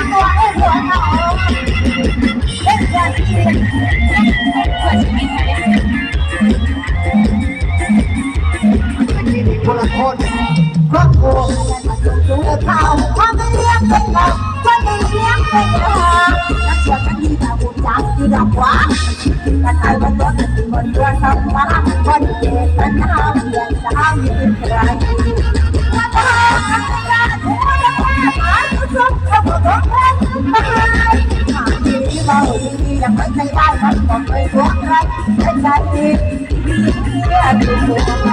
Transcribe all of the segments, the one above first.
Aku คนได้เลี้ยงไปเถอนักเชื่อกันดีแต่หุ่นยักษ์ที่ดับวะกันไปบนรถกันบนเรือสัมมาคนเจ็บกันน้ำเย็นสาวยืนไกลมาตาตาหัวละแม่หมาทุกทุกข์ทุกทุกข์มาหายหาดีเบาดียังไม่ใช่ได้มันบอกไม่ถูกใครเป็นใจดีเพื่อดูหัว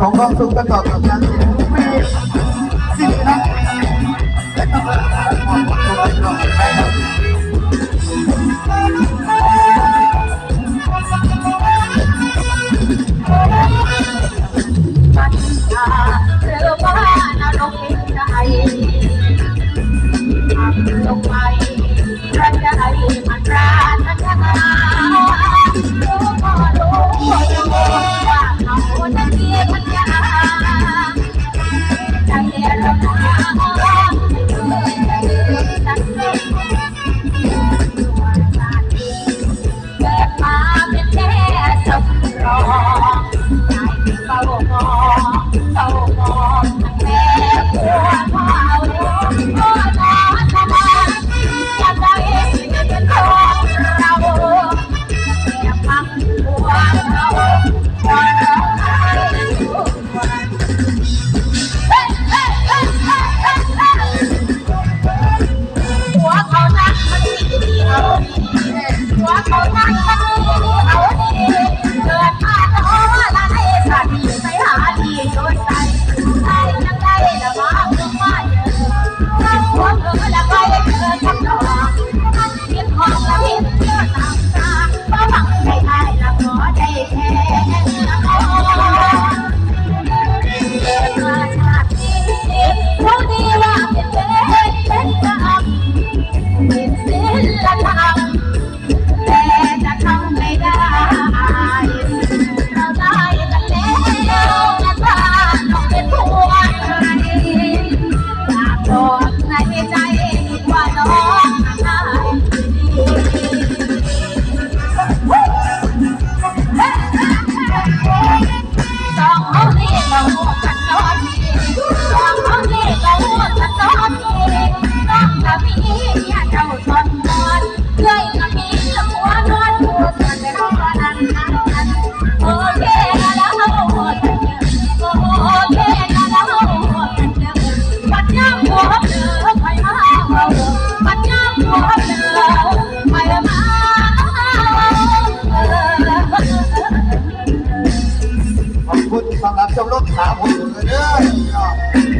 ของกองทุนประกอบกับการเสียงมีสิบนัดและก็ประกอบกับตัวไปครับเธอบ้านนรกใจลงมา 啊 สำหรับชมรมขาผมเลยเด้อ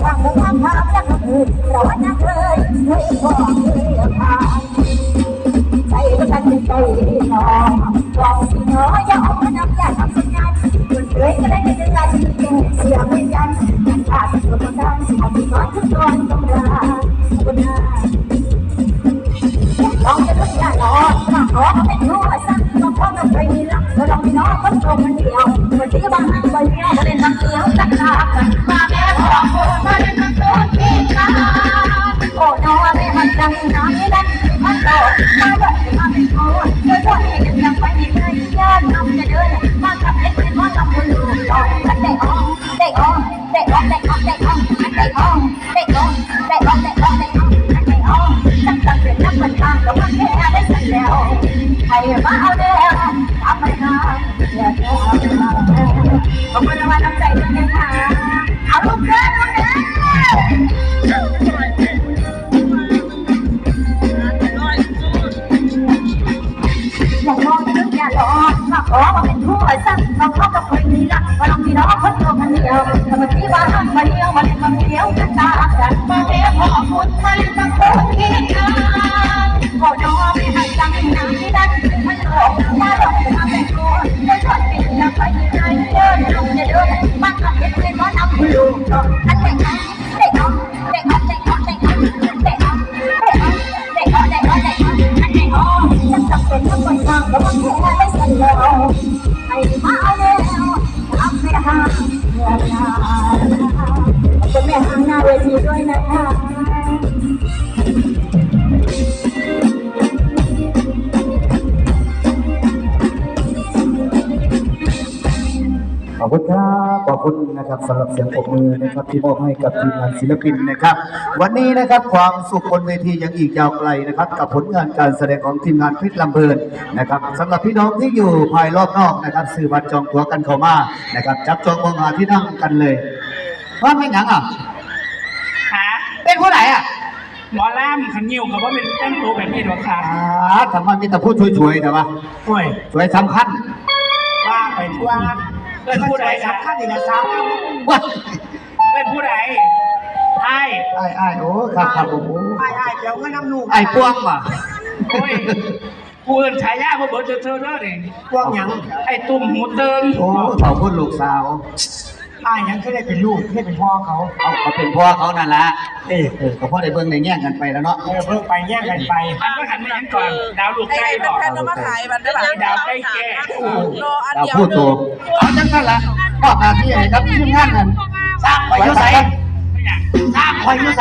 เราอันนั้นเลยเคยบอกเลยผ่านใจกันใจน้องบอกสิน้อยอย่าออกมาน้ำยาทำสัญญาณคนเคยก็ได้ในเวลาที่แก่เสียไม่ยันมันขาดตัวคนดังอาจจะน้อยขึ้นตอนต้องลาคนหน้าลองจะต้องอย่าล้อมาขอเป็นรู้ว่าสักต้องขอต้องไปนี่ละเราลองพี่น้องคนโตคนเดียวคนที่บ้านให้ไปเดียวเล่นน้ำเดียวตักตากันมาแม่ ขอบคุณนะครับสำหรับเสียงปรบมือนะครับที่มอบให้กับทีมงานศิลปินนะครับ วันนี้นะครับความสุขบนเวทียังอีกยาวไกลนะครับ กับผลงานการแสดงของทีมงานพิษลำเพลินนะครับสำหรับพี่น้องที่อยู่ภายรอบนอกนะครับซื้อบัตรจองตั๋วกันเข้ามานะครับ จับจองมองหาที่นั่งกันเลยว่าไม่หยังอะหาเป็นผู้ไหนอะหมอล่ามขันยิวกับว่าเป็นแต่งตัวแบบนี้หรอกค่ะอ่าทำไมมีแต่พูดช่วยๆแต่ว่าโอ้ยช่วยสำคัญว่าไปทั่ว เป็นผู้ใดสำคัญอีกนะสาวว้าเป็นผู้ใดไอ้ไอ้ไอ้โอ้ครับครับโอ้โหไอ้ไอ้เดี๋ยวเงิน้ำลูกไอ้พวงว่ะโอ้ยกูเอินฉายาบ่เบิดเจอเธอเด้อนี่พวงหยังไอ้ตุ่มหูเติงโอ้ขอบคุณลูกสาว ไอ้ยังก็ได้เป็นลูกได้เป็นพ่อเขาเอาเขาเป็นพ่อเขานั่นแหละเออเออก็พ่อได้เบิ่งในแง่งกันไปแล้วเนาะเออเพิ่งไปแย่งกันไปอันก็หันมายังก่อนดาวลูกไอ้ใกล้ไอ้บเป็นอกแพทย์มาขายมันได้ป่ะดาวใกล้แก่โลอันดาวเดียวพูดตัวเอาจังนั้นละก็หน้าที่ให้ครับทีมงานนั่นสร้างไว้อยุ่ใส่ไม่อยากสร้างไว้อยุ่ใส่